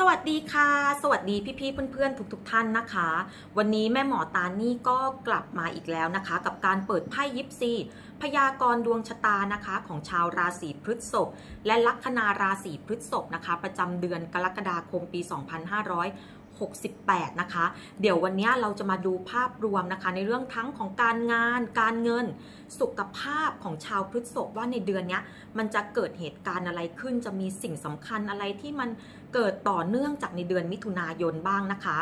สวัสดีค่ะ สวัสดีพี่ๆเพื่อนๆ ทุกๆท่านนะคะ วันนี้แม่หมอตานี่ก็กลับมาอีกแล้วนะคะ กับการเปิดไพ่ยิปซีพยากรณ์ดวงชะตานะคะของชาวราศีพฤษภและลัคนาราศีพฤษภนะคะ ประจำเดือนกรกฎาคมปี 2568 นะคะ เดี๋ยววันนี้เราจะมาดูภาพรวมนะคะ ในเรื่องทั้งของการงาน การเงิน สุขภาพของชาวพฤษภว่าในเดือนนี้มันจะเกิดเหตุการณ์อะไรขึ้น จะมีสิ่งสำคัญอะไรที่มัน เกิดต่อเนื่องจากในเดือนมิถุนายนบ้างนะคะ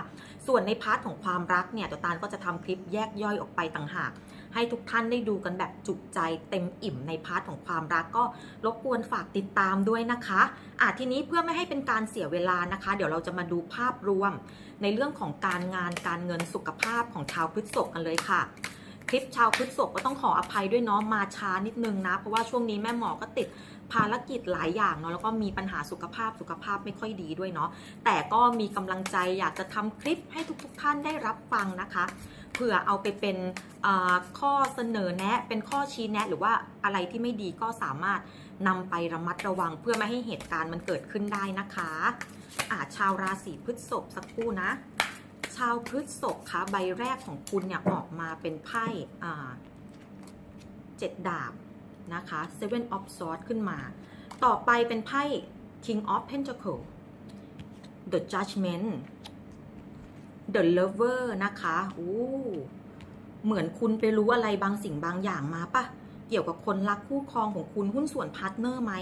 ส่วนในพาร์ทของความรักเนี่ยตัวตาลก็จะทำคลิปแยกย่อยออกไปต่างหาก ให้ทุกท่านได้ดูกันแบบจุใจเต็มอิ่มในพาร์ทของความรักก็รบกวนฝากติดตามด้วยนะคะอะทีนี้เพื่อไม่ให้เป็นการเสียเวลานะคะ เดี๋ยวเราจะมาดูภาพรวม ในเรื่องของการงานการเงินสุขภาพของชาวพฤษภกันเลยค่ะคลิปชาวพฤษภก็ต้องขออภัยด้วยเนาะมาช้านิดนึงนะ เพราะว่าช่วงนี้แม่หมอก็ติด ภารกิจหลายอย่างเนาะแล้วก็มีปัญหาสุขภาพสุขภาพไม่ค่อยดีด้วยเนาะแต่ก็มีกำลังใจอยากจะทำคลิปให้ทุกๆท่านได้รับฟังนะคะเผื่อเอาไปเป็นข้อเสนอแนะ เป็นข้อชี้แนะ หรือว่าอะไรที่ไม่ดีก็สามารถนำไประมัดระวังเพื่อไม่ให้เหตุการณ์มันเกิดขึ้นได้นะคะอาชาวราศีพฤษภสักครู่นะ ชาวพฤษภคะใบแรกของคุณเนี่ยออกมาเป็นไพ่เจ็ดดาบ นะคะ Seven of Swords ขึ้นมา ต่อไปเป็นไพ่ King of Pentacle The Judgment The Lover นะคะอู้เหมือนคุณไปรู้อะไรบางสิ่งบางอย่างมาปะเกี่ยวกับคนรักคู่ครองของคุณหุ้นส่วนพาร์ทเนอร์ไหม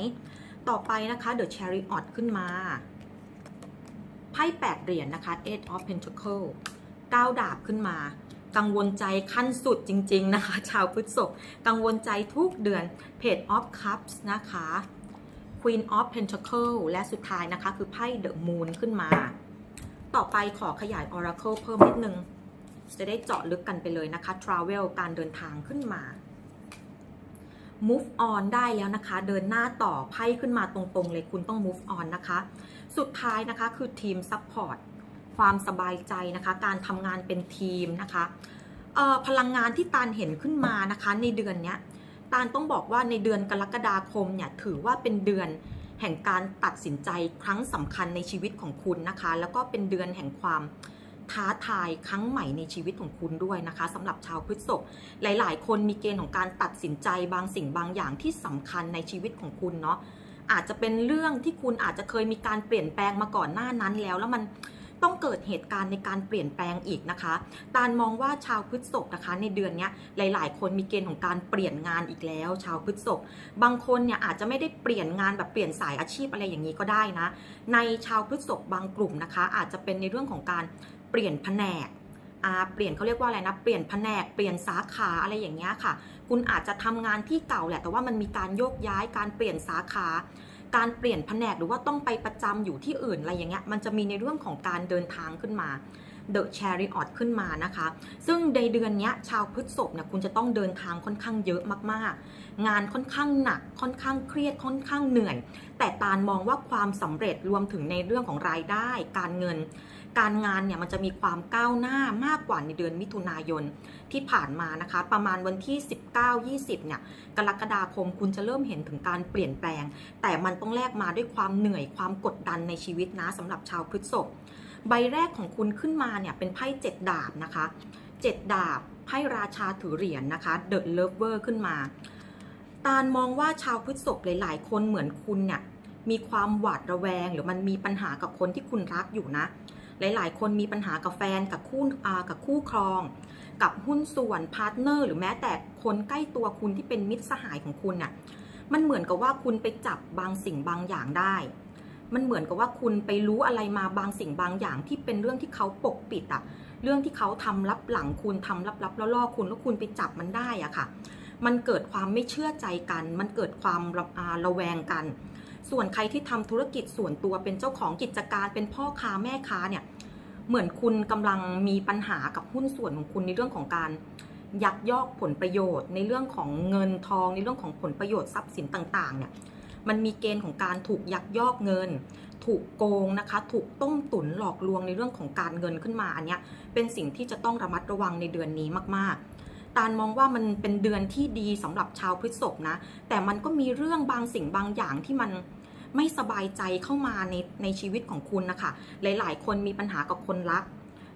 ต่อไปนะคะ The Chariot ขึ้นมา ไพ่แปดเหรียญนะคะ Eight of Pentacle เก้าดาบขึ้นมา กังวลใจขั้นสุดจริง ๆ นะคะ ชาวพฤษภกังวลใจทุกเดือน Page of Cups นะคะ Queen of Pentacle และสุดท้ายนะคะ คือไพ่ The Moon ขึ้นมา ต่อไปขอขยาย Oracle เพิ่มนิดนึง จะได้เจาะลึกกันไปเลยนะคะ Travel การเดินทางขึ้นมา move on ได้แล้วนะคะ เดินหน้าต่อไพ่ขึ้นมาตรงๆเลยคุณต้อง move on นะคะ สุดท้ายนะคะคือทีม support ความสบายใจนะคะ การทำงานเป็นทีมนะคะพลังงานที่ตาลเห็นขึ้นมานะคะ ในเดือนนี้ตาลต้องบอกว่าในเดือนกรกฎาคมเนี่ยถือว่าเป็นเดือนแห่งการตัดสินใจครั้งสำคัญในชีวิตของคุณนะคะ แล้วก็เป็นเดือนแห่งความท้าทายครั้งใหม่ในชีวิตของคุณด้วยนะคะสำหรับชาวพฤษภหลาย ๆ คนมีเกณฑ์ของการตัดสินใจบางสิ่งบางอย่างที่สำคัญในชีวิตของคุณเนาะอาจจะเป็นเรื่องที่คุณอาจจะเคยมีการเปลี่ยนแปลงมาก่อนหน้านั้นแล้วแล้วมัน ต้องเกิดเหตุการณ์ในการเปลี่ยนแปลงอีกนะคะตาลมองว่าชาวพฤษภนะคะ ในเดือนนี้หลาย ๆ คนมีเกณฑ์ของการเปลี่ยนงานอีกแล้ว ชาวพฤษภบางคนเนี่ยอาจจะไม่ได้เปลี่ยนงานแบบเปลี่ยนสายอาชีพอะไรอย่างนี้ก็ได้นะ ในชาวพฤษภบางกลุ่มนะคะ อาจจะเป็นในเรื่องของการเปลี่ยนแผนกเปลี่ยนเขาเรียกว่าอะไรนะ เปลี่ยนแผนก เปลี่ยนสาขาอะไรอย่างเงี้ยค่ะ คุณอาจจะทำงานที่เก่าแหละ แต่ว่ามันมีการโยกย้าย การเปลี่ยนสาขา การเปลี่ยนแผนกหรือว่าต้องไปประจำอยู่ที่อื่นอะไรอย่างเงี้ยมันจะมีในเรื่องของการเดินทางขึ้นมา The Chariot ขึ้นมานะคะ ซึ่งในเดือนนี้ชาวพฤษภเนี่ยคุณจะต้องเดินทางค่อนข้างเยอะมากๆ งานค่อนข้างหนักค่อนข้างเครียดค่อนข้างเหนื่อย แต่ตาลมองว่าความสำเร็จรวมถึงในเรื่องของรายได้ การเงิน การงานเนี่ยมันจะมีความก้าวหน้ามากกว่าในเดือนมิถุนายน ที่ผ่านมานะคะ ประมาณวันที่ 19-20 เนี่ย กรกฎาคมคุณจะเริ่มเห็นถึงการเปลี่ยนแปลง แต่มันต้องแลกมาด้วยความเหนื่อยความกดดันในชีวิตนะสำหรับชาวพฤษภใบแรกของคุณขึ้นมาเนี่ยเป็นไพ่เจ็ดดาบนะคะเจ็ดดาบไพ่ราชาถือเหรียญนนะคะ The Lover ขึ้นมา ตาลมองว่าชาวพฤษภหลายๆ คนเหมือนคุณเนี่ยมีความหวาดระแวง หรือมันมีปัญหากับคนที่คุณรักอยู่นะ หลายๆ คนมีปัญหากับแฟนกับคู่กับคู่ครอง กับหุ้นส่วนพาร์ทเนอร์หรือแม้แต่คนใกล้ตัวคุณที่เป็นมิตรสหายของคุณน่ะมันเหมือนกับว่าคุณไปจับบางสิ่งบางอย่างได้ มันเหมือนกับว่าคุณไปรู้อะไรมาบางสิ่งบางอย่างที่เป็นเรื่องที่เขาปกปิดอะเรื่องที่เขาทำลับหลังคุณทำลับๆล่อๆคุณแล้วคุณไปจับมันได้อะค่ะ มันเกิดความไม่เชื่อใจกัน มันเกิดความระระแวงกัน ส่วนใครที่ทำธุรกิจส่วนตัวเป็นเจ้าของกิจการเป็นพ่อค้าแม่ค้าเนี่ย เหมือนคุณกำลังมีปัญหากับหุ้นส่วนของคุณในเรื่องของการยักยอกผลประโยชน์ ในเรื่องของเงินทองในเรื่องของผลประโยชน์ทรัพย์สินต่างๆเนี่ยมันมีเกณฑ์ของการถูกยักยอกเงิน ถูกโกงนะคะ ถูกต้มตุ๋นหลอกลวงในเรื่องของการเงินขึ้นมาอันเนี้ยเป็นสิ่งที่จะต้องระมัดระวังในเดือนนี้มากๆ ตาลมองว่ามันเป็นเดือนที่ดีสำหรับชาวพฤษภนะ แต่มันก็มีเรื่องบางสิ่งบางอย่างที่มัน ไม่สบายใจเข้ามาในในชีวิตของคุณนะคะ หลาย ๆ คนมีปัญหากับคนรัก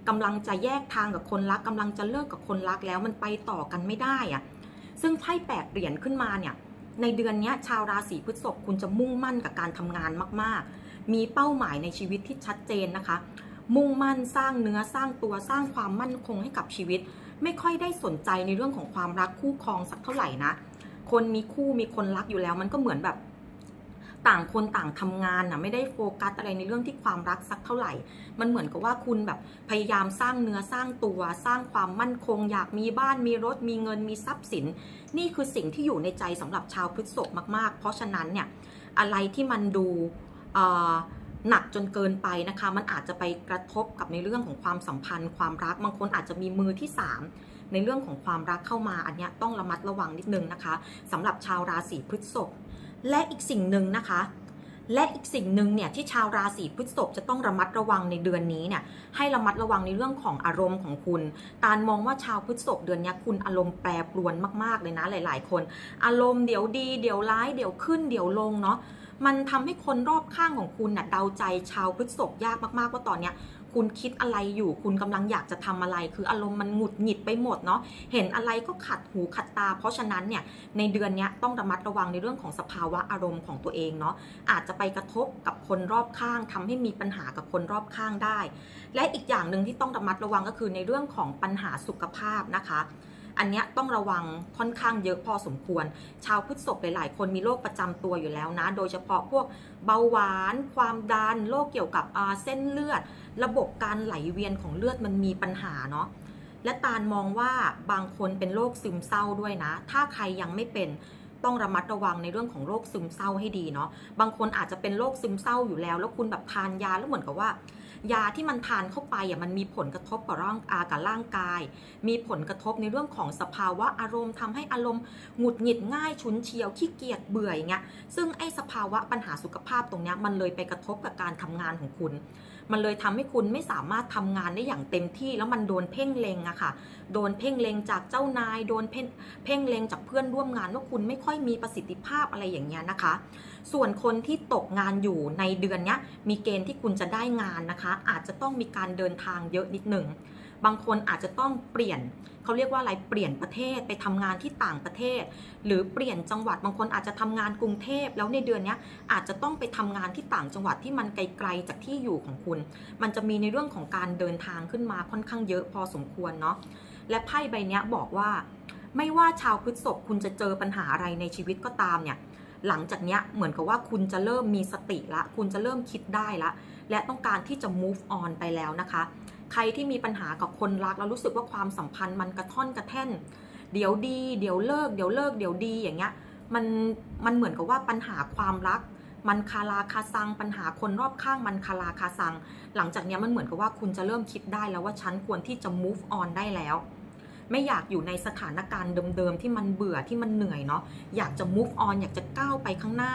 กำลังจะแยกทางกับคนรักกำลังจะเลิกกับคนรักแล้วมันไปต่อกันไม่ได้อะซึ่งไพ่แปดเหรียญขึ้นมาเนี่ยในเดือนนี้ชาวราศีพฤษภคุณจะมุ่งมั่นกับการทำงานมาก ๆ มีเป้าหมายในชีวิตที่ชัดเจนนะคะ มุ่งมั่นสร้างเนื้อสร้างตัวสร้างความมั่นคงให้กับชีวิต ไม่ค่อยได้สนใจในเรื่องของความรักคู่ครองสักเท่าไหร่นะ คนมีคู่มีคนรักอยู่แล้ว มันก็เหมือนแบบ ต่างคนต่างทำงานนะไม่ได้โฟกัสอะไรในเรื่องที่ความรักสักเท่าไหร่ มันเหมือนกับว่าคุณแบบพยายามสร้างเนื้อสร้างตัว สร้างความมั่นคง อยากมีบ้านมีรถ มีเงินมีทรัพย์สิน นี่คือสิ่งที่อยู่ในใจสำหรับชาวพฤษภมากๆ เพราะฉะนั้นเนี่ยอะไรที่มันดูหนักจนเกินไปนะคะ มันอาจจะไปกระทบกับในเรื่องของความสัมพันธ์ ความรักบางคนอาจจะมีมือที่สามในเรื่องของความรักเข้ามาอันเนี้ยต้องระมัดระวังนิดนึงนะคะสำหรับชาวราศีพฤษภ และอีกสิ่งหนึ่งนะคะ และอีกสิ่งหนึ่งเนี่ยที่ชาวราศีพฤษภจะต้องระมัดระวังในเดือนนี้เนี่ยให้ระมัดระวังในเรื่องของอารมณ์ของคุณตาลมองว่าชาวพฤษภเดือนนี้คุณอารมณ์แปรปรวนมากๆเลยนะหลาย ๆ คน อารมณ์เดี๋ยวดี เดี๋ยวร้ายเดี๋ยวขึ้นเดี๋ยวลงเนาะมันทำให้คนรอบข้างของคุณน่ะเดาใจชาวพฤษภยากมากๆว่าตอนเนี้ย คุณคิดอะไรอยู่ คุณกำลังอยากจะทำอะไร คืออารมณ์มันหงุดหงิดไปหมดเนาะ เห็นอะไรก็ขัดหูขัดตา เพราะฉะนั้นเนี่ยในเดือนนี้ต้องระมัดระวังในเรื่องของสภาวะอารมณ์ของตัวเองเนาะ อาจจะไปกระทบกับคนรอบข้างทำให้มีปัญหากับคนรอบข้างได้ และอีกอย่างหนึ่งที่ต้องระมัดระวังก็คือในเรื่องของปัญหาสุขภาพนะคะ อันเนี้ยต้องระวังค่อนข้างเยอะพอสมควร ชาวพฤษภหลาย ๆ คนมีโรคประจำตัวอยู่แล้วนะ โดยเฉพาะพวกเบาหวาน ความดันโรคเกี่ยวกับเส้นเลือด ระบบการไหลเวียนของเลือดมันมีปัญหาเนาะและตาลมองว่าบางคนเป็นโรคซึมเศร้าด้วยนะ ถ้าใครยังไม่เป็นต้องระมัดระวังในเรื่องของโรคซึมเศร้าให้ดีเนาะ บางคนอาจจะเป็นโรคซึมเศร้าอยู่แล้ว แล้วคุณแบบทานยาแล้วเหมือนกับว่า ยาที่มันทานเข้าไปอะมันมีผลกระทบกับร่างอากับร่างกาย มีผลกระทบในเรื่องของสภาวะอารมณ์ทำให้อารมณ์หงุดหงิดง่ายชุนเฉียวขี้เกียจเบื่ออย่างเงี้ยซึ่งไอ้สภาวะปัญหาสุขภาพตรงเนี้ยมันเลยไปกระทบกับการทำงานของคุณ มันเลยทำให้คุณไม่สามารถทำงานได้อย่างเต็มที่ แล้วมันโดนเพ่งเลงอะค่ะ โดนเพ่งเลงจากเจ้านาย โดนเพ่งเพ่งเลงจากเพื่อนร่วมงานว่าคุณไม่ค่อยมีประสิทธิภาพอะไรอย่างเงี้ยนะคะ ส่วนคนที่ตกงานอยู่ในเดือนนี้มีเกณฑ์ที่คุณจะได้งานนะคะ อาจจะต้องมีการเดินทางเยอะนิดหนึ่ง บางคนอาจจะต้องเปลี่ยนเขาเรียกว่าอะไรเปลี่ยนประเทศไปทำงานที่ต่างประเทศ หรือเปลี่ยนจังหวัดบางคนอาจจะทำงานกรุงเทพแล้วในเดือนนี้อาจจะต้องไปทำงานที่ต่างจังหวัดที่มันไกลๆจากที่อยู่ของคุณ มันจะมีในเรื่องของการเดินทางขึ้นมาค่อนข้างเยอะพอสมควรเนาะและไพ่ใบนี้บอกว่า ไม่ว่าชาวพฤษภคุณจะเจอปัญหาอะไรในชีวิตก็ตามเนี่ยหลังจากเนี้ยเหมือนกับว่าคุณจะเริ่มมีสติละ คุณจะเริ่มคิดได้ละ และต้องการที่จะ move on ไปแล้วนะคะ ใครที่มีปัญหากับคนรักแล้วรู้สึกว่าความสัมพันธ์มันกระท่อนกระแท่น เดี๋ยวดี เดี๋ยวเลิก เดี๋ยวเลิก เดี๋ยวดีอย่างเงี้ย มันมันเหมือนกับว่าปัญหาความรัก มันคาราคาซัง ปัญหาคนรอบข้างมันคาราคาซัง หลังจากนี้มันเหมือนกับว่าคุณจะเริ่มคิดได้แล้วว่าฉันควรที่จะ move on ได้แล้ว ไม่อยากอยู่ในสถานการณ์เดิมๆที่มันเบื่อที่มันเหนื่อยเนาะ อยากจะ move on อยากจะก้าวไปข้างหน้า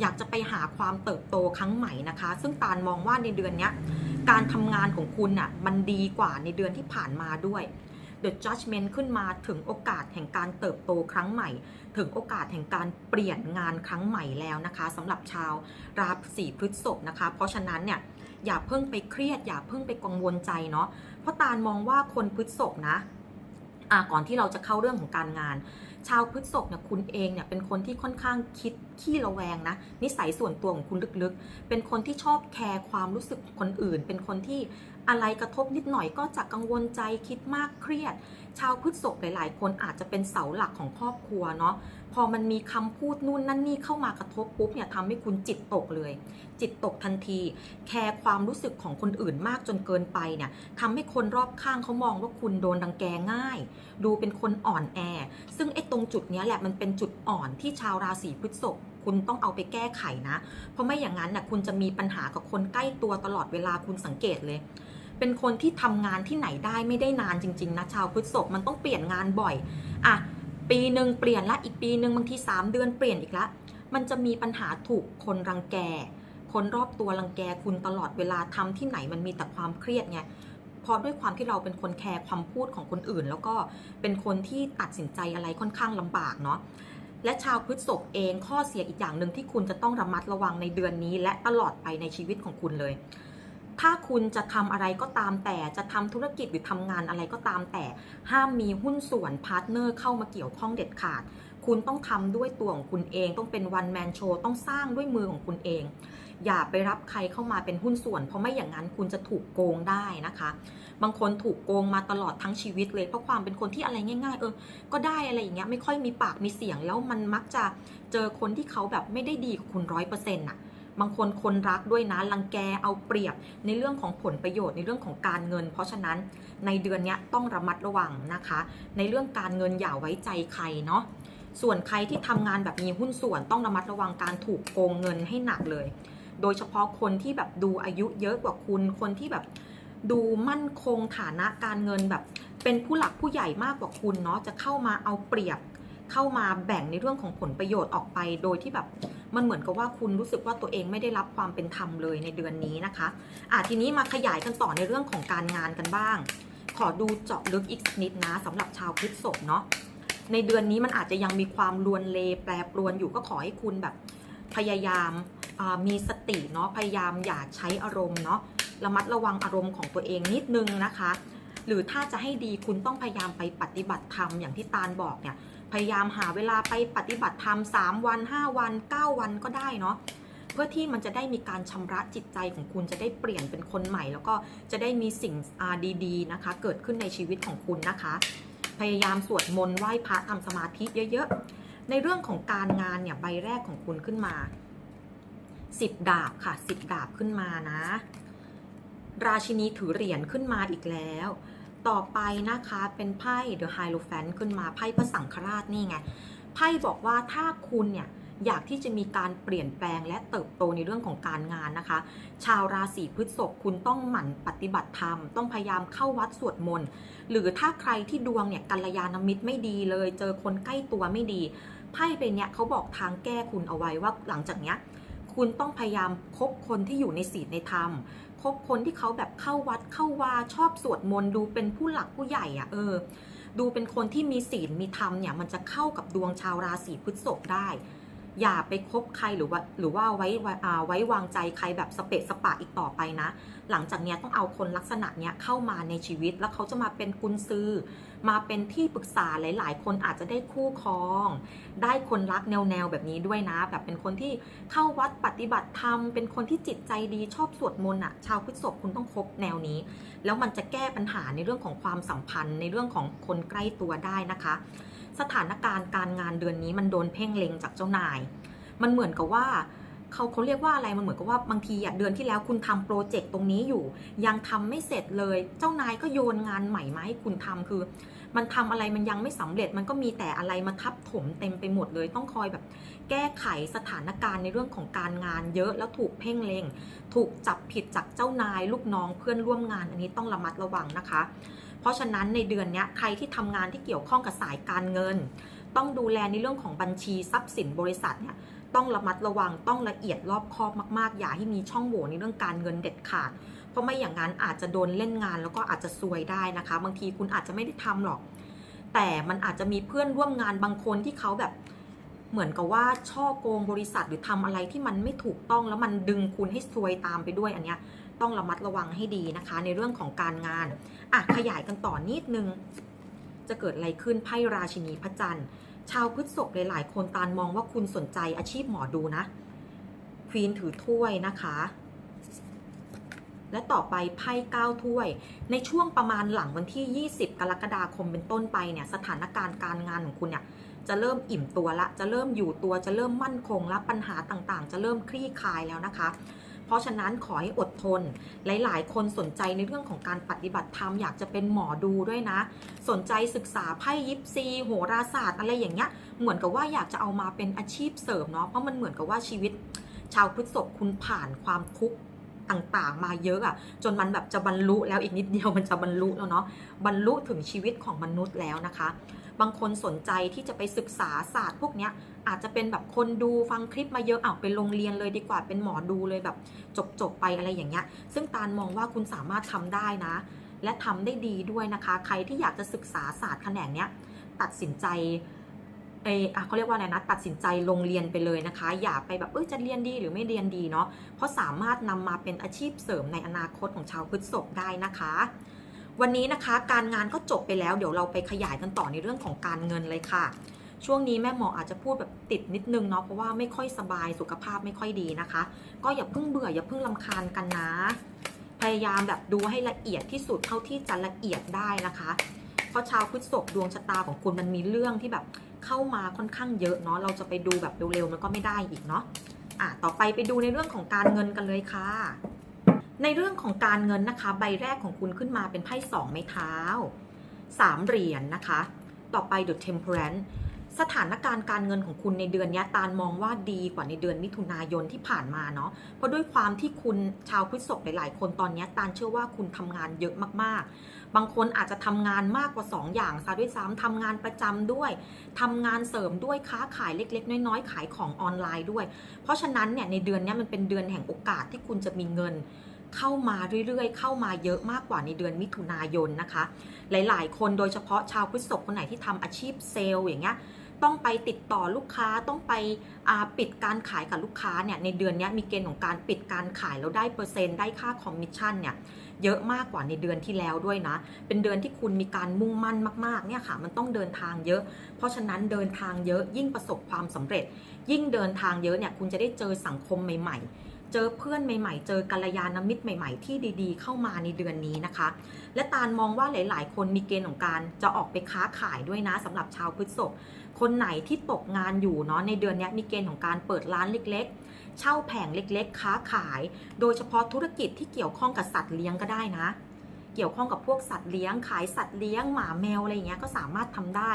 อยากจะไปหาความเติบโตครั้งใหม่นะคะ ซึ่งตาลมองว่าในเดือนเนี้ย การทำงานของคุณน่ะมันดีกว่าในเดือนที่ผ่านมาด้วย The Judgment ขึ้นมาถึงโอกาสแห่งการเติบโตครั้งใหม่ ถึงโอกาสแห่งการเปลี่ยนงานครั้งใหม่แล้วนะคะสำหรับชาวราศีพฤษภนะคะ เพราะฉะนั้นเนี่ยอย่าเพิ่งไปเครียด อย่าเพิ่งไปกังวลใจเนาะเพราะตาลมองว่าคนพฤษภนะอะก่อนที่เราจะเข้าเรื่องของการงาน ชาวพฤษภเนี่ยคุณเองเนี่ยเป็นคนที่ค่อนข้างคิดขี้ระแวงนะนิสัยส่วนตัวของคุณลึกๆ เป็นคนที่ชอบแคร์ความรู้สึกคนอื่น เป็นคนที่อะไรกระทบนิดหน่อยก็จะกังวลใจคิดมากเครียด ชาวพฤษภหลาย ๆ คนอาจจะเป็นเสาหลักของครอบครัวเนาะ พอมันมีคำพูดนู่นนั่นนี่เข้ามากระทบปุ๊บเนี่ยทำให้คุณจิตตกเลย จิตตกทันที แคร์ความรู้สึกของคนอื่นมากจนเกินไปเนี่ยทำให้คนรอบข้างเขามองว่าคุณโดนดังแกง่าย ดูเป็นคนอ่อนแอ ซึ่งไอ้ตรงจุดนี้แหละมันเป็นจุดอ่อนที่ชาวราศีพฤษภคุณต้องเอาไปแก้ไขนะ เพราะไม่อย่างนั้นน่ะคุณจะมีปัญหากับคนใกล้ตัวตลอดเวลาคุณสังเกตเลย เป็นคนที่ทำงานที่ไหนได้ไม่ได้นานจริง ๆ นะ ชาวพฤษภมันต้องเปลี่ยนงานบ่อย อะ ปีหนึ่งเปลี่ยนละอีกปีหนึ่งบางที3เดือนเปลี่ยนอีกละมันจะมีปัญหาถูกคนรังแก คนรอบตัวรังแกคุณตลอดเวลาทำที่ไหนมันมีแต่ความเครียดไงเพราะด้วยความที่เราเป็นคนแคร์ความพูดของคนอื่น แล้วก็เป็นคนที่ตัดสินใจอะไรค่อนข้างลำบากเนาะและชาวพฤษภเองข้อเสียอีกอย่างหนึ่งที่คุณจะต้องระมัดระวังในเดือนนี้ และตลอดไปในชีวิตของคุณเลย ถ้าคุณจะทำอะไรก็ตามแต่จะทำธุรกิจหรือทำงานอะไรก็ตามแต่ ห้ามมีหุ้นส่วนพาร์ทเนอร์เข้ามาเกี่ยวข้องเด็ดขาด คุณต้องทำด้วยตัวของคุณเอง ต้องเป็นวันแมนโชว์ต้องสร้างด้วยมือของคุณเอง อย่าไปรับใครเข้ามาเป็นหุ้นส่วน เพราะไม่อย่างนั้นคุณจะถูกโกงได้นะคะ บางคนถูกโกงมาตลอดทั้งชีวิตเลย เพราะความเป็นคนที่อะไรง่าย ๆ เออ ก็ได้อะไรอย่างเงี้ยไม่ค่อยมีปากมีเสียงแล้วมันมักจะเจอคนที่เขาแบบไม่ได้ดีกับคุณร้อยเปอร์เซ็นต์อะ บางคนคนรักด้วยนะรังแกเอาเปรียบในเรื่องของผลประโยชน์ในเรื่องของการเงิน เพราะฉะนั้นในเดือนนี้ต้องระมัดระวังนะคะ ในเรื่องการเงินอย่าไว้ใจใครเนาะส่วนใครที่ทำงานแบบมีหุ้นส่วนต้องระมัดระวังการถูกโกงเงินให้หนักเลย โดยเฉพาะคนที่แบบดูอายุเยอะกว่าคุณคนที่แบบดูมั่นคงฐานะการเงินแบบ เป็นผู้หลักผู้ใหญ่มากกว่าคุณเนาะจะเข้ามาเอาเปรียบ เข้ามาแบ่งในเรื่องของผลประโยชน์ออกไป โดยที่แบบ มันเหมือนกับว่าคุณรู้สึกว่าตัวเองไม่ได้รับความเป็นธรรมเลยในเดือนนี้นะคะอะทีนี้มาขยายกันต่อในเรื่องของการงานกันบ้าง ขอดูเจาะลึกอีกนิดนะสำหรับชาวพฤษภเนาะในเดือนนี้มันอาจจะยังมีความลวนเลแปรปรวนอยู่ก็ขอให้คุณแบบพยายามมีสติเนาะพยายามอย่าใช้อารมณ์เนาะระมัดระวังอารมณ์ของตัวเองนิดนึงนะคะ หรือถ้าจะให้ดีคุณต้องพยายามไปปฏิบัติธรรมอย่างที่ตาลบอกเนี่ย พยายามหาเวลาไปปฏิบัติธรรม3วัน 5 วัน 9 วันก็ได้เนาะเพื่อที่มันจะได้มีการชำระจิตใจของคุณจะได้เปลี่ยนเป็นคนใหม่ แล้วก็จะได้มีสิ่งดีๆนะคะ เกิดขึ้นในชีวิตของคุณนะคะ พยายามสวดมนต์ไหว้พระทำสมาธิเยอะๆ ในเรื่องของการงานเนี่ยใบแรกของคุณขึ้นมาสิบดาบค่ะสิบดาบขึ้นมานะ ราชินีถือเหรียญขึ้นมาอีกแล้ว ต่อไปนะคะเป็นไพ่ The Hierophant ขึ้นมาไพ่พระสังฆราชนี่ไงไพ่บอกว่าถ้าคุณเนี่ยอยากที่จะมีการเปลี่ยนแปลงและเติบโตในเรื่องของการงานนะคะ ชาวราศีพฤษภคุณต้องหมั่นปฏิบัติธรรม ต้องพยายามเข้าวัดสวดมนต์ หรือถ้าใครที่ดวงเนี่ยกัลยาณมิตรไม่ดีเลย เจอคนใกล้ตัวไม่ดี ไพ่เป็นเนี่ยเขาบอกทางแก้คุณเอาไว้ว่าหลังจากเนี้ยคุณต้องพยายามคบคนที่อยู่ในศีลในธรรม พบคนที่เขาแบบเข้าวัดเข้าวาชอบสวดมนต์ดูเป็นผู้หลักผู้ใหญ่อะเออ ดูเป็นคนที่มีศีลมีธรรมเนี่ยมันจะเข้ากับดวงชาวราศีพฤษภได้ อย่าไปคบใครหรือว่าหรือว่าไว้ไว้อ่าไววางใจใครแบบสเปะสปะอีกต่อไปนะ หลังจากเนี้ยต้องเอาคนลักษณะเนี้ยเข้ามาในชีวิต แล้วเขาจะมาเป็นกุญซือ มาเป็นที่ปรึกษาหลาย ๆ คนอาจจะได้คู่ครอง ได้คนรักแนวๆแบบนี้ด้วยนะ แบบเป็นคนที่เข้าวัดปฏิบัติธรรมเป็นคนที่จิตใจดีชอบสวดมนต์อะชาวพฤษภคุณต้องคบแนวนี้ แล้วมันจะแก้ปัญหาในเรื่องของความสัมพันธ์ในเรื่องของคนใกล้ตัวได้นะคะ สถานการณ์การงานเดือนนี้มันโดนเพ่งเล็งจากเจ้านาย มันเหมือนกับว่าเขาเขาเรียกว่าอะไรมันเหมือนกับว่าบางทีอะเดือนที่แล้วคุณทำโปรเจกต์ตรงนี้อยู่ ยังทำไม่เสร็จเลย เจ้านายก็โยนงานใหม่มาให้คุณทำคือ มันทำอะไรมันยังไม่สำเร็จ มันก็มีแต่อะไรมาทับถมเต็มไปหมดเลย ต้องคอยแบบ แก้ไขสถานการณ์ในเรื่องของการงานเยอะแล้วถูกเพ่งเล็งถูกจับผิดจากเจ้านาย ลูกน้องเพื่อนร่วมงานอันนี้ต้องระมัดระวังนะคะ เพราะฉะนั้นในเดือนนี้ใครที่ทำงานที่เกี่ยวข้องกับสายการเงิน ต้องดูแลในเรื่องของบัญชีทรัพย์สินบริษัทเนี่ยต้องระมัดระวังต้องละเอียดรอบคอบมากๆ อย่าให้มีช่องโหว่ในเรื่องการเงินเด็ดขาด เพราะไม่อย่างนั้นอาจจะโดนเล่นงานแล้วก็อาจจะซวยได้นะคะ บางทีคุณอาจจะไม่ได้ทำหรอก แต่มันอาจจะมีเพื่อนร่วมงานบางคนที่เขาแบบเหมือนกับว่าช่อโกงบริษัทหรือทำอะไรที่มันไม่ถูกต้องแล้วมันดึงคุณให้ซวยตามไปด้วยอันเนี้ย ต้องระมัดระวังให้ดีนะคะ ในเรื่องของการงานอะขยายกันต่อนิดนึง จะเกิดอะไรขึ้นไพ่ราชินีพระจันทร์ ชาวพฤษภหลาย ๆ คนตานมองว่าคุณสนใจอาชีพหมอดูนะ ควีนถือถ้วยนะคะ และต่อไปไพ่เก้าถ้วย ในช่วงประมาณหลังวันที่ 20 กรกฎาคมเป็นต้นไปเนี่ยสถานการณ์การงานของคุณเนี่ยจะเริ่มอิ่มตัวละ จะเริ่มอยู่ตัว จะเริ่มมั่นคงและ ปัญหาต่างๆ จะเริ่มคลี่คลายแล้วนะคะ ราะฉะนั้นขอให้อดทน หลาย ๆ คนสนใจในเรื่องของการปฏิบัติธรรมอยากจะเป็นหมอดูด้วยนะ สนใจศึกษาไพ่ยิปซีโหราศาสตร์อะไรอย่างเงี้ยเหมือนกับว่าอยากจะเอามาเป็นอาชีพเสริมเนาะเพราะมันเหมือนกับว่าชีวิต ชาวพฤษภคุณผ่านความทุกข์ต่างๆ มาเยอะอะจนมันแบบจะบรรลุแล้วอีกนิดเดียวมันจะบรรลุแล้วเนาะบรรลุถึงชีวิตของมนุษย์แล้วนะคะ บางคนสนใจที่จะไปศึกษาศาสตร์ พวกเนี้ยอาจจะเป็นแบบคนดูฟังคลิปมาเยอะเอาไปโรงเรียนเลยดีกว่าเป็นหมอดูเลยแบบจบๆไปอะไรอย่างเงี้ย ซึ่งตาลมองว่าคุณสามารถทำได้นะ และทำได้ดีด้วยนะคะ ใครที่อยากจะศึกษาศาสตร์แขนงเนี้ยตัดสินใจเออเขาเรียกว่าอะไรนะตัดสินใจลงเรียนไปเลยนะคะ อย่าไปแบบเออจะเรียนดีหรือไม่เรียนดีเนาะเพราะสามารถนำมาเป็นอาชีพเสริมในอนาคตของชาวพฤษภได้นะคะ วันนี้นะคะการงานก็จบไปแล้วเดี๋ยวเราไปขยายกันต่อในเรื่องของการเงินเลยค่ะ ช่วงนี้แม่หมออาจจะพูดแบบติดนิดนึงเนาะเพราะว่าไม่ค่อยสบายสุขภาพไม่ค่อยดีนะคะ ก็อย่าเพิ่งเบื่ออย่าเพิ่งลำคาญกันนะ พยายามแบบดูให้ละเอียดที่สุดเท่าที่จะละเอียดได้นะคะเพราะชาวพฤษภดวงชะตาของคุณมันมีเรื่องที่แบบเข้ามาค่อนข้างเยอะเนาะเราจะไปดูแบบเร็วๆมันก็ไม่ได้อีกเนาะอะต่อไปไปดูในเรื่องของการเงินกันเลยค่ะ ในเรื่องของการเงินนะคะ ใบแรกของคุณขึ้นมาเป็นไพ่สองไม้เท้าสามเหรียญนนะคะ ต่อไป The Temperance สถานการณ์การเงินของคุณในเดือนนี้ตาลมองว่าดีกว่าในเดือนมิถุนายนที่ผ่านมาเนาะเพราะด้วยความที่คุณชาวพฤษภหลาย ๆ คนตอนนี้ตาลเชื่อว่าคุณทำงานเยอะมากๆ บางคนอาจจะทำงานมากกว่า 2 อย่างซะด้วยซ้ำทำงานประจำด้วยทำงานเสริมด้วยค้าขายเล็ก ๆ น้อย ๆ ขายของออนไลน์ด้วย เพราะฉะนั้นเนี่ยในเดือนนี้มันเป็นเดือนแห่งโอกาสที่คุณจะมีเงิน เข้ามาเรื่อยๆ เข้ามาเยอะมากกว่าในเดือนมิถุนายนนะคะ หลายๆ คนโดยเฉพาะชาวพฤษภคนไหนที่ทำอาชีพเซลล์อย่างเงี้ยต้องไปติดต่อลูกค้าต้องไปปิดการขายกับลูกค้าเนี่ยในเดือนนี้มีเกณฑ์ของการปิดการขายแล้วได้เปอร์เซ็นต์ได้ค่าคอมมิชชั่นเนี่ยเยอะมากกว่าในเดือนที่แล้วด้วยนะ เป็นเดือนที่คุณมีการมุ่งมั่นมากๆเนี่ยค่ะมันต้องเดินทางเยอะ เพราะฉะนั้นเดินทางเยอะยิ่งประสบความสำเร็จ ยิ่งเดินทางเยอะเนี่ยคุณจะได้เจอสังคมใหม่ ๆ เจอเพื่อนใหม่ๆ เจอกัลยาณมิตรใหม่ ๆ ที่ดีๆ เข้ามาในเดือนนี้นะคะ และตาลมองว่าหลายๆ คนมีเกณฑ์ของการจะออกไปค้าขายด้วยนะสำหรับชาวพฤษภคนไหนที่ตกงานอยู่เนาะในเดือนนี้มีเกณฑ์ของการเปิดร้านเล็ก ๆ เช่าแผงเล็ก ๆ ค้าขาย โดยเฉพาะธุรกิจที่เกี่ยวข้องกับสัตว์เลี้ยงก็ได้นะ เกี่ยวข้องกับพวกสัตว์เลี้ยง ขายสัตว์เลี้ยงหมาแมวอะไรอย่างเงี้ยก็สามารถทำได้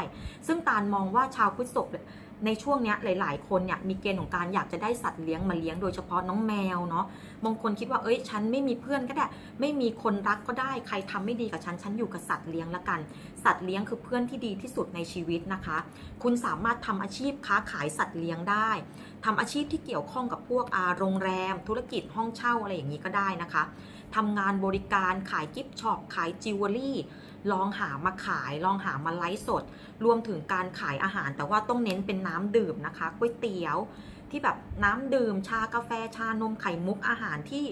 ซึ่งตาลมองว่าชาวพฤษภในช่วงเนี้ยหลาย ๆ คนเนี่ยมีเกณฑ์ของการอยากจะได้สัตว์เลี้ยงมาเลี้ยงโดยเฉพาะน้องแมวเนาะบางคนคิดว่าเอ้ยฉันไม่มีเพื่อนก็ได้ ไม่มีคนรักก็ได้ใครทำไม่ดีกับฉันฉันอยู่กับสัตว์เลี้ยงละกัน สัตว์เลี้ยงคือเพื่อนที่ดีที่สุดในชีวิตนะคะ คุณสามารถทำอาชีพค้าขายสัตว์เลี้ยงได้ทำอาชีพที่เกี่ยวข้องกับพวกอาโรงแรม ธุรกิจห้องเช่าอะไรอย่างนี้ก็ได้นะคะ ทำงานบริการขายกิฟต์ช็อปขายจิวเวลรี่ ลองหามาขาย ลองหามาไลฟ์สด รวมถึงการขายอาหาร แต่ว่าต้องเน้นเป็นน้ำดื่มนะคะก๋วยเตี๋ยว ที่แบบน้ำดื่ม ชากาแฟชานมไข่มุกอาหารที่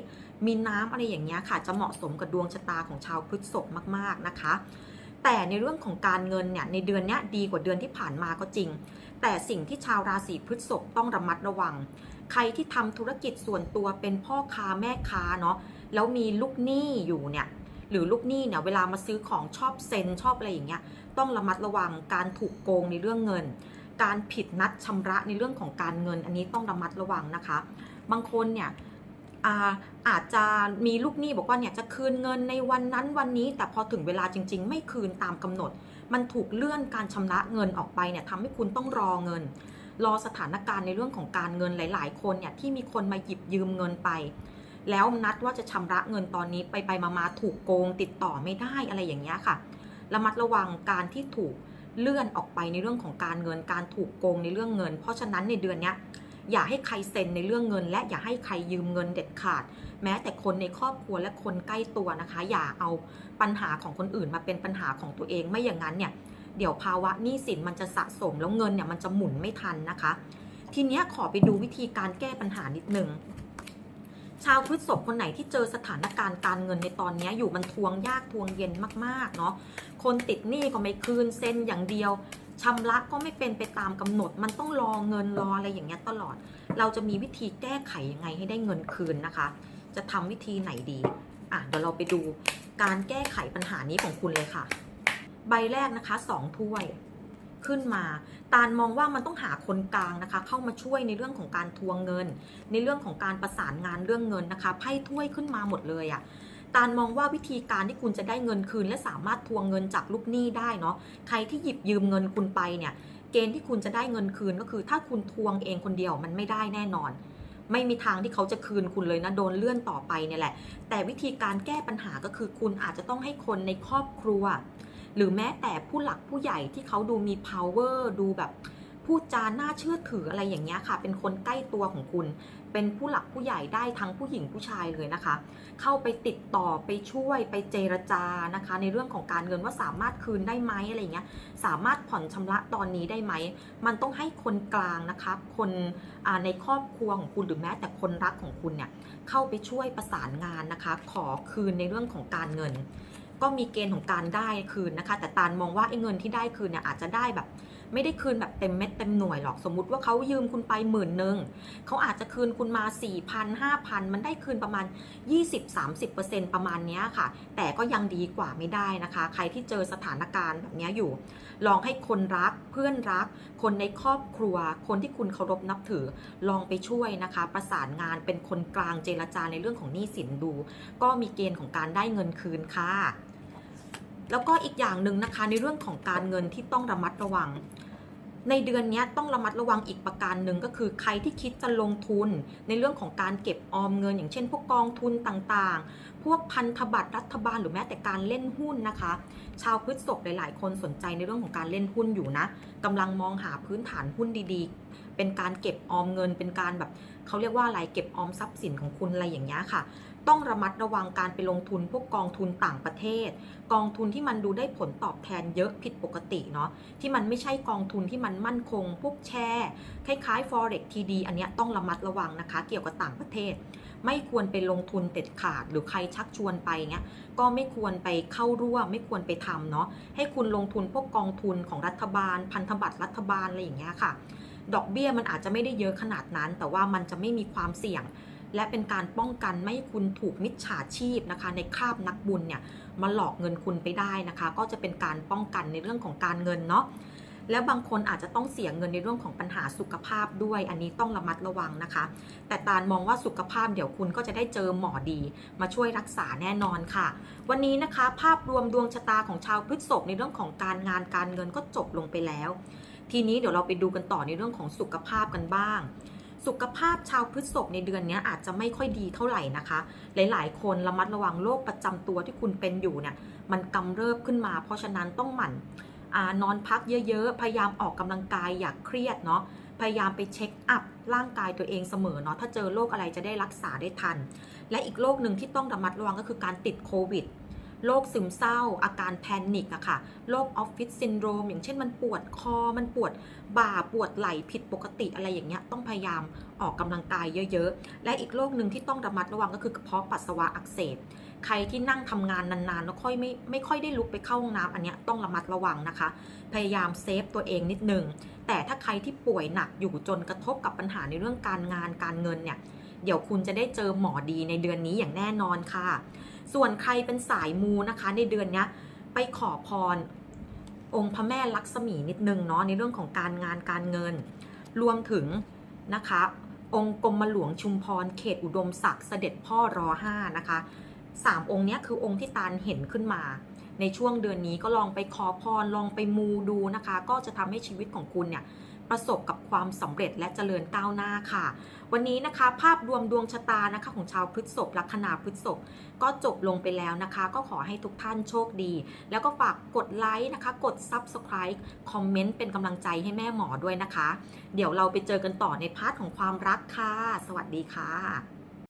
มีน้ำอะไรอย่างเงี้ยค่ะ จะเหมาะสมกับดวงชะตาของชาวพฤษภมาก ๆนะคะ แต่ในเรื่องของการเงินเนี่ยในเดือนนี้ดีกว่าเดือนที่ผ่านมาก็จริง แต่สิ่งที่ชาวราศีพฤษภต้องระมัดระวัง ใครที่ทำธุรกิจส่วนตัวเป็นพ่อค้าแม่ค้าเนาะ แล้วมีลูกหนี้อยู่เนี่ยหรือลูกหนี้เนี่ยเวลามาซื้อของชอบเซ็นชอบอะไรอย่างเงี้ยต้องระมัดระวังการถูกโกงในเรื่องเงิน การผิดนัดชำระในเรื่องของการเงิน อันนี้ต้องระมัดระวังนะคะ บางคนเนี่ยอาอาจจะมีลูกหนี้บอกว่าเนี่ยจะคืนเงินในวันนั้นวันนี้ แต่พอถึงเวลาจริง ๆ ไม่คืนตามกำหนด มันถูกเลื่อนการชำระเงินออกไปเนี่ยทำให้คุณต้องรอเงิน รอสถานการณ์ในเรื่องของการเงินหลาย ๆ คนเนี่ยที่มีคนมาหยิบยืมเงินไป แล้วนัดว่าจะชำระเงินตอนนี้ไปไปมามาถูกโกง ติดต่อไม่ได้อะไรอย่างเงี้ยค่ะ ระมัดระวังการที่ถูกเลื่อนออกไปในเรื่องของการเงินการถูกโกงในเรื่องเงิน เพราะฉะนั้นในเดือนนี้อย่าให้ใครเซ็นในเรื่องเงิน และอย่าให้ใครยืมเงินเด็ดขาด แม้แต่คนในครอบครัวและคนใกล้ตัวนะคะ อย่าเอาปัญหาของคนอื่นมาเป็นปัญหาของตัวเองไม่อย่างนั้นเนี่ยเดี๋ยวภาวะหนี้สินมันจะสะสมแล้วเงินเนี่ยมันจะหมุนไม่ทันนะคะ ทีนี้ขอไปดูวิธีการแก้ปัญหานิดนึง ชาวพฤษภคนไหนที่เจอสถานการณ์การเงินในตอนนี้อยู่มันทวงยากทวงเย็นมากๆเนาะคนติดหนี้ก็ไม่คืนเซ็นอย่างเดียวชำระก็ไม่เป็นไปตามกำหนด มันต้องรอเงินรออะไรอย่างเงี้ยตลอด เราจะมีวิธีแก้ไขยังไงให้ได้เงินคืนนะคะ จะทำวิธีไหนดีอะเดี๋ยวเราไปดูการแก้ไขปัญหานี้ของคุณเลยค่ะ ใบแรกนะคะสองถ้วย ขึ้นมา ตาลมองว่ามันต้องหาคนกลางนะคะ เข้ามาช่วยในเรื่องของการทวงเงิน ในเรื่องของการประสานงานเรื่องเงินนะคะ ไพ่ถ้วยขึ้นมาหมดเลยอะ่ะตาลมองว่าวิธีการที่คุณจะได้เงินคืน และสามารถทวงเงินจากลูกหนี้ได้เนาะ ใครที่หยิบยืมเงินคุณไปเนี่ย เกณฑ์ที่คุณจะได้เงินคืนก็คือ ถ้าคุณทวงเองคนเดียวมันไม่ได้แน่นอน ไม่มีทางที่เขาจะคืนคุณเลยนะ โดนเลื่อนต่อไปเนี่ยแหละ แต่วิธีการแก้ปัญหาก็คือคุณอาจจะต้องให้คนในครอบครัว หรือแม้แต่ผู้หลักผู้ใหญ่ที่เขาดูมี power ดูแบบพูดจาน่าเชื่อถืออะไรอย่างเงี้ยค่ะ เป็นคนใกล้ตัวของคุณ เป็นผู้หลักผู้ใหญ่ได้ทั้งผู้หญิงผู้ชายเลยนะคะ เข้าไปติดต่อไปช่วยไปเจรจานะคะ ในเรื่องของการเงินว่าสามารถคืนได้ไหมอะไรเงี้ย สามารถผ่อนชำระตอนนี้ได้ไหม มันต้องให้คนกลางนะคะ คนในครอบครัวของคุณหรือแม้แต่คนรักของคุณเนี่ยเข้าไปช่วยประสานงานนะคะ ขอคืนในเรื่องของการเงิน ก็มีเกณฑ์ของการได้คืนนะคะ แต่ตาลมองว่าไอ้เงินที่ได้คืนเนี่ยอาจจะได้แบบ ไม่ได้คืนแบบเต็มเม็ดเต็มหน่วยหรอกสมมุติว่าเขายืมคุณไปหมื่นหนึ่งเขาอาจจะคืนคุณมา4 0 0 0 5,000มันได้คืนประมาณ 20-30%ประมาณนี้ค่ะ แต่ก็ยังดีกว่าไม่ได้นะคะ ใครที่เจอสถานการณ์แบบนี้อยู่ ลองให้คนรักเพื่อนรัก คนในครอบครัว คนที่คุณเคารพนับถือลองไปช่วยนะคะ ประสานงานเป็นคนกลางเจรจาในเรื่องของหนี้สินดู ก็มีเกณฑ์ของการได้เงินคืนค่ะ แล้วก็อีกอย่างหนึ่งนะคะในเรื่องของการเงินที่ต้องระมัดระวัง ในเดือนนี้ต้องระมัดระวังอีกประการหนึ่งก็คือใครที่คิดจะลงทุน ในเรื่องของการเก็บออมเงิน อย่างเช่น พวกกองทุนต่างๆ พวกพันธบัตรรัฐบาลหรือแม้แต่การเล่นหุ้นนะคะ ชาวพฤษภหลาย ๆ คนสนใจในเรื่องของการเล่นหุ้นอยู่นะกำลังมองหาพื้นฐานหุ้นดีๆ เป็นการเก็บออมเงิน เป็นการแบบเขาเรียกว่าอะไรเก็บออมทรัพย์สินของคุณอะไรอย่างเงี้ยค่ะ ต้องระมัดระวังการไปลงทุนพวกกองทุนต่างประเทศ กองทุนที่มันดูได้ผลตอบแทนเยอะผิดปกติเนาะที่มันไม่ใช่กองทุนที่มันมั่นคง พวกแชร์คล้ายๆ forex TD อันเนี้ยต้องระมัดระวังนะคะ เกี่ยวกับต่างประเทศ ไม่ควรไปลงทุนเด็ดขาด หรือใครชักชวนไปเงี้ยก็ไม่ควรไปเข้าร่วมไม่ควรไปทำเนาะให้คุณลงทุนพวกกองทุนของรัฐบาล พันธบัตรรัฐบาลอะไรอย่างเงี้ยค่ะ ดอกเบี้ยมันอาจจะไม่ได้เยอะขนาดนั้น แต่ว่ามันจะไม่มีความเสี่ยง และเป็นการป้องกันไม่ให้คุณถูกมิจฉาชีพนะคะ ในคาบนักบุญเนี่ยมาหลอกเงินคุณไปได้นะคะ ก็จะเป็นการป้องกันในเรื่องของการเงินเนาะแล้วบางคนอาจจะต้องเสียเงินในเรื่องของปัญหาสุขภาพด้วย อันนี้ต้องระมัดระวังนะคะ แต่ตาลมองว่าสุขภาพเดี๋ยวคุณก็จะได้เจอหมอดี มาช่วยรักษาแน่นอนค่ะ วันนี้นะคะ ภาพรวมดวงชะตาของชาวพฤษภในเรื่องของการงานการเงินก็จบลงไปแล้ว ทีนี้เดี๋ยวเราไปดูกันต่อในเรื่องของสุขภาพกันบ้าง สุขภาพชาวพฤษภในเดือนนี้อาจจะไม่ค่อยดีเท่าไหร่นะคะ หลายๆ คนระมัดระวังโรคประจำตัวที่คุณเป็นอยู่เนี่ยมันกำเริบขึ้นมา เพราะฉะนั้นต้องหมั่นอนอนพักเยอะๆ พยายามออกกำลังกายอย่าเครียดเนาะพยายามไปเช็คอัพร่างกายตัวเองเสมอเนาะถ้าเจอโรคอะไรจะได้รักษาได้ทัน และอีกโรคหนึ่งที่ต้องระมัดระวังก็คือการติดโควิด โรคซึมเศร้า อาการแพนิคอะค่ะโรคออฟฟิศซินโดรมอย่างเช่นมันปวดคอมันปวดบ่าปวดไหล่ผิดปกติอะไรอย่างเงี้ยต้องพยายามออกกำลังกายเยอะๆ และอีกโรคหนึ่งที่ต้องระมัดระวังก็คือกระเพาะปัสสาวะอักเสบใครที่นั่งทำงานนานๆแล้วค่อยไม่ไม่ค่อยได้ลุกไปเข้าห้องน้ำอันเนี้ยต้องระมัดระวังนะคะ พยายามเซฟตัวเองนิดนึงแต่ถ้าใครที่ป่วยหนักอยู่จนกระทบกับปัญหาในเรื่องการงานการเงินเนี่ยเดี๋ยวคุณจะได้เจอหมอดีในเดือนนี้อย่างแน่นอนค่ะ ส่วนใครเป็นสายมูนะคะในเดือนนี้ไปขอพร องค์พระแม่ลักษมีนิดนึงเนาะในเรื่องของการงานการเงิน รวมถึงนะคะ องค์กรมหลวงชุมพรเขตอุดมศักดิ์เสด็จพ่อรอห้านะคะสามองค์นี้คือองค์ที่ตาลเห็นขึ้นมา ในช่วงเดือนนี้ก็ลองไปขอพรลองไปมูดูนะคะ ก็จะทำให้ชีวิตของคุณเนี่ย ประสบกับความสำเร็จและเจริญก้าวหน้าค่ะ วันนี้นะคะภาพรวมดวงชะตานะคะของชาวพฤษภลัคนาพฤษภก็จบลงไปแล้วนะคะ ก็ขอให้ทุกท่านโชคดี แล้วก็ฝากกดไลค์นะคะ กด Subscribe คอมเมนต์เป็นกำลังใจให้แม่หมอด้วยนะคะ เดี๋ยวเราไปเจอกันต่อในพาร์ทของความรักค่ะ สวัสดีค่ะ